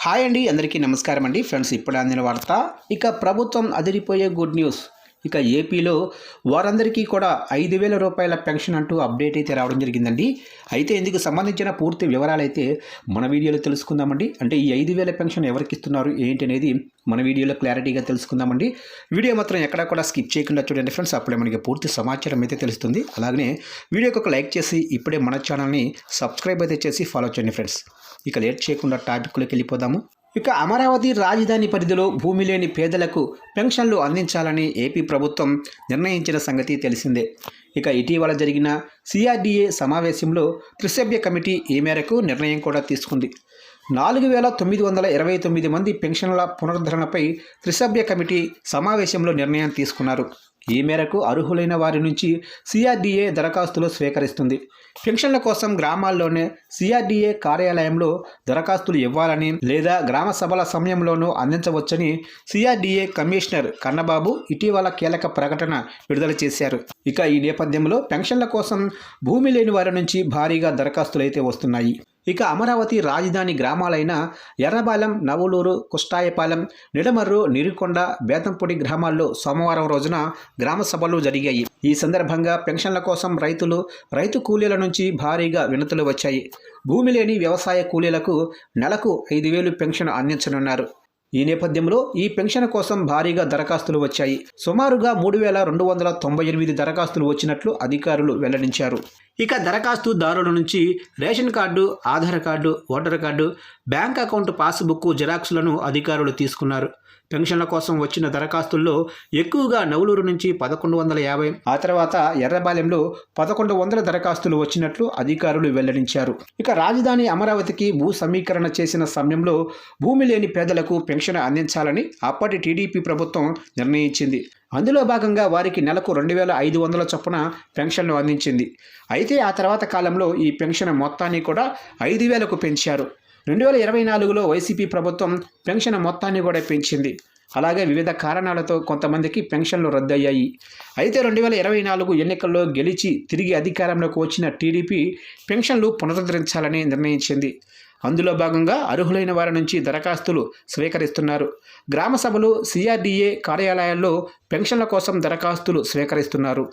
Hi అండి అందరికీ నమస్కారం అండి. ఫ్రెండ్స్ ఇప్పుడు అందిన వార్త. ఇక ప్రభుత్వం అదిరిపోయే గుడ్ న్యూస్. ఇక ఏపీలో వారందరికీ కూడా ఐదు వేల రూపాయల పెన్షన్ అంటూ అప్డేట్ అయితే రావడం జరిగిందండి. అయితే ఇందుకు సంబంధించిన పూర్తి వివరాలు అయితే మన వీడియోలో తెలుసుకుందామండి. అంటే ఈ ఐదు వేల పెన్షన్ ఎవరికి ఇస్తున్నారు ఏంటి అనేది మన వీడియోలో క్లారిటీగా తెలుసుకుందామండి. వీడియో మాత్రం ఎక్కడా కూడా స్కిప్ చేయకుండా చూడండి ఫ్రెండ్స్. అప్పుడే మనకి పూర్తి సమాచారం అయితే తెలుస్తుంది. అలాగనే వీడియోకి ఒక లైక్ చేసి ఇప్పుడే మన ఛానల్ని సబ్స్క్రైబ్ అయితే చేసి ఫాలో చేయండి ఫ్రెండ్స్. ఇక లేట్ చేయకుండా టాపిక్లోకి వెళ్ళిపోదాము. ఇక అమరావతి రాజధాని పరిధిలో భూమి లేని పేదలకు పెన్షన్లు అందించాలని ఏపీ ప్రభుత్వం నిర్ణయించిన సంగతి తెలిసిందే. ఇక ఇటీవల జరిగిన సిఆర్డీఏ సమావేశంలో త్రిసభ్య కమిటీ ఈ మేరకు నిర్ణయం కూడా తీసుకుంది. నాలుగు వేల తొమ్మిది వందల ఇరవై తొమ్మిది మంది పెన్షన్ల పునరుద్ధరణపై త్రిసభ్య కమిటీ సమావేశంలో నిర్ణయం తీసుకున్నారు. ఈ మేరకు అర్హులైన వారి నుంచి సిఆర్డీఏ దరఖాస్తులు స్వీకరిస్తుంది. పెన్షన్ల కోసం గ్రామాల్లోనే సిఆర్డీఏ కార్యాలయంలో దరఖాస్తులు ఇవ్వాలని లేదా గ్రామ సభల సమయంలోనూ అందించవచ్చని సిఆర్డీఏ కమిషనర్ కన్నబాబు ఇటీవల కీలక ప్రకటన విడుదల చేశారు. ఇక ఈ నేపథ్యంలో పెన్షన్ల కోసం భూమి లేని వారి నుంచి భారీగా దరఖాస్తులు అయితే వస్తున్నాయి. ఇక అమరావతి రాజధాని గ్రామాలైన ఎర్రబాలెం నవలూరు కుష్టాయపాలెం నిడమర్రు నిరికొండ బేతంపొడి గ్రామాల్లో సోమవారం రోజున గ్రామ సభలు జరిగాయి. ఈ సందర్భంగా పెన్షన్ల కోసం రైతులు రైతు కూలీల నుంచి భారీగా వినతులు వచ్చాయి. భూమి లేని వ్యవసాయ కూలీలకు నెలకు ఐదు వేలు పెన్షన్ అందించనున్నారు. ఈ నేపథ్యంలో ఈ పెన్షన్ కోసం భారీగా దరఖాస్తులు వచ్చాయి. సుమారుగా మూడు వేల రెండు వందల తొంభై ఎనిమిది దరఖాస్తులు వచ్చినట్లు అధికారులు వెల్లడించారు. ఇక దరఖాస్తుదారుల నుంచి ration card Aadhaar card voter card bank account passbook జిరాక్స్లను అధికారులు తీసుకున్నారు. పెన్షన్ల కోసం వచ్చిన దరఖాస్తుల్లో ఎక్కువగా నవలూరు నుంచి పదకొండు వందల యాభై ఆ తర్వాత ఎర్రబాలెంలో పదకొండు వందల దరఖాస్తులు వచ్చినట్లు అధికారులు వెల్లడించారు. ఇక రాజధాని అమరావతికి భూ సమీకరణ చేసిన సమయంలో భూమి లేని పేదలకు పెన్షన్ అందించాలని అప్పటి టీడీపీ ప్రభుత్వం నిర్ణయించింది. అందులో భాగంగా వారికి నెలకు రెండు వేల ఐదు వందల చొప్పున పెన్షన్లు అందించింది. అయితే ఆ తర్వాత కాలంలో ఈ పెన్షన్ మొత్తాన్ని కూడా ఐదు వేలకు పెంచారు. రెండు వేల ఇరవై నాలుగులో వైసీపీ ప్రభుత్వం పెన్షన్ మొత్తాన్ని కూడా పెంచింది. అలాగే వివిధ కారణాలతో కొంతమందికి పెన్షన్లు రద్దయ్యాయి. అయితే రెండు వేల ఇరవై నాలుగు ఎన్నికల్లో గెలిచి తిరిగి అధికారంలోకి వచ్చిన టీడీపీ పెన్షన్లు పునరుద్ధరించాలని నిర్ణయించింది. అందులో భాగంగా అర్హులైన వారి నుంచి దరఖాస్తులు స్వీకరిస్తున్నారు. గ్రామ సభలు సిఆర్డీఏ కార్యాలయాల్లో పెన్షన్ల కోసం దరఖాస్తులు స్వీకరిస్తున్నారు.